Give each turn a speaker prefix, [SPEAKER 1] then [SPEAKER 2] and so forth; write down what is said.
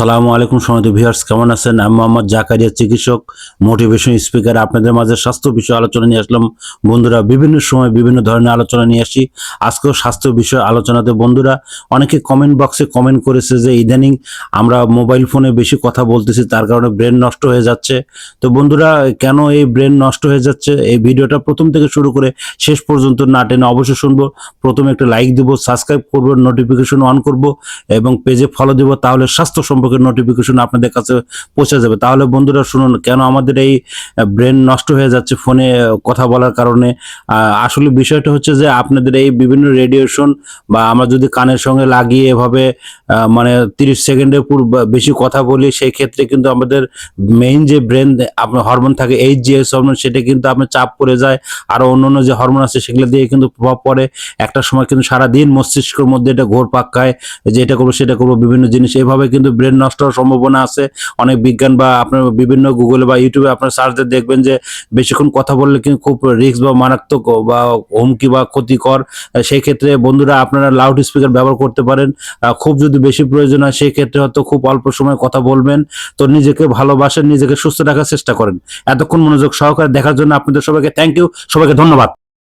[SPEAKER 1] আসসালামু আলাইকুম সময় ভিউয়ার্স, কেমন আছেন? আমি মোহাম্মদ জাকারিয়া, চিকিৎসক মোটিভেশন স্পিকার আপনাদের মাঝে স্বাস্থ্য বিষয়ে আলোচনা নিয়ে আসলাম। বন্ধুরা, বিভিন্ন সময় বিভিন্ন ধরনের আলোচনা নিয়ে আসি। আজকেও স্বাস্থ্য বিষয়ে আলোচনাতে বন্ধুরা, অনেকে কমেন্ট বক্সে কমেন্ট করেছে যে, ইদানিং আমরা মোবাইল ফোনে বেশি কথা বলতেছি, তার কারণে ব্রেন নষ্ট হয়ে যাচ্ছে। তো বন্ধুরা, কেন এই ব্রেন নষ্ট হয়ে যাচ্ছে? এই ভিডিওটা প্রথম থেকে শুরু করে শেষ পর্যন্ত না টেনে অবশ্যই শুনব। প্রথমে একটা লাইক দিব সাবস্ক্রাইব করব নোটিফিকেশন অন করব এবং পেজে ফলো দিব। তাহলে স্বাস্থ্য সম্পর্কে নোটিফিকেশন আপনাদের কাছে পৌঁছে যাবে। তাহলে বন্ধুরা শুনুন, কেন আমাদের এই ব্রেন নষ্ট হয়ে যাচ্ছে ফোনে কথা বলার কারণে? আসলে বিষয়টা হচ্ছে যে আপনাদের এই বিভিন্ন রেডিয়েশন বা আমরা যদি কানের সঙ্গে লাগিয়ে এভাবে মানে তিরিশ সেকেন্ডের পুর বেশি কথা বলি, সেই ক্ষেত্রে কিন্তু আমাদের মেইন যে ব্রেন আপনার হরমোন থাকে এইচ জিএস হরমোন সেটা কিন্তু আপনার চাপ পড়ে যায়। আরও অন্য যে হরমোন আছে, সেগুলো দিয়ে কিন্তু প্রভাব পড়ে। একটা সময় কিন্তু সারাদিন মস্তিষ্কের মধ্যে এটা ঘোর পাক খায়, যে এটা করব, সেটা করব, বিভিন্ন জিনিস। এভাবে কিন্তু ব্রেন নষ্ট হওয়ার সম্ভাবনা আছে। অনেক বিজ্ঞান বা আপনার বিভিন্ন গুগলে বা ইউটিউবে আপনার সার্চ দেখবেন যে বেশিক্ষণ কথা বললে কিন্তু খুব রিস্ক বা মারাত্মক বা হুমকি বা ক্ষতিকর। সেই ক্ষেত্রে বন্ধুরা আপনারা লাউড স্পিকার ব্যবহার করতে পারেন। খুব যদি বেশি প্রয়োজন হয় সেই ক্ষেত্রে হয়তো খুব অল্প সময় কথা বলবেন। তো নিজেকে ভালোবাসেন, নিজেকে সুস্থ রাখার চেষ্টা করেন। এতক্ষণ মনোযোগ সহকারে দেখার জন্য আপনাদের সবাইকে থ্যাংক ইউ সবাইকে ধন্যবাদ।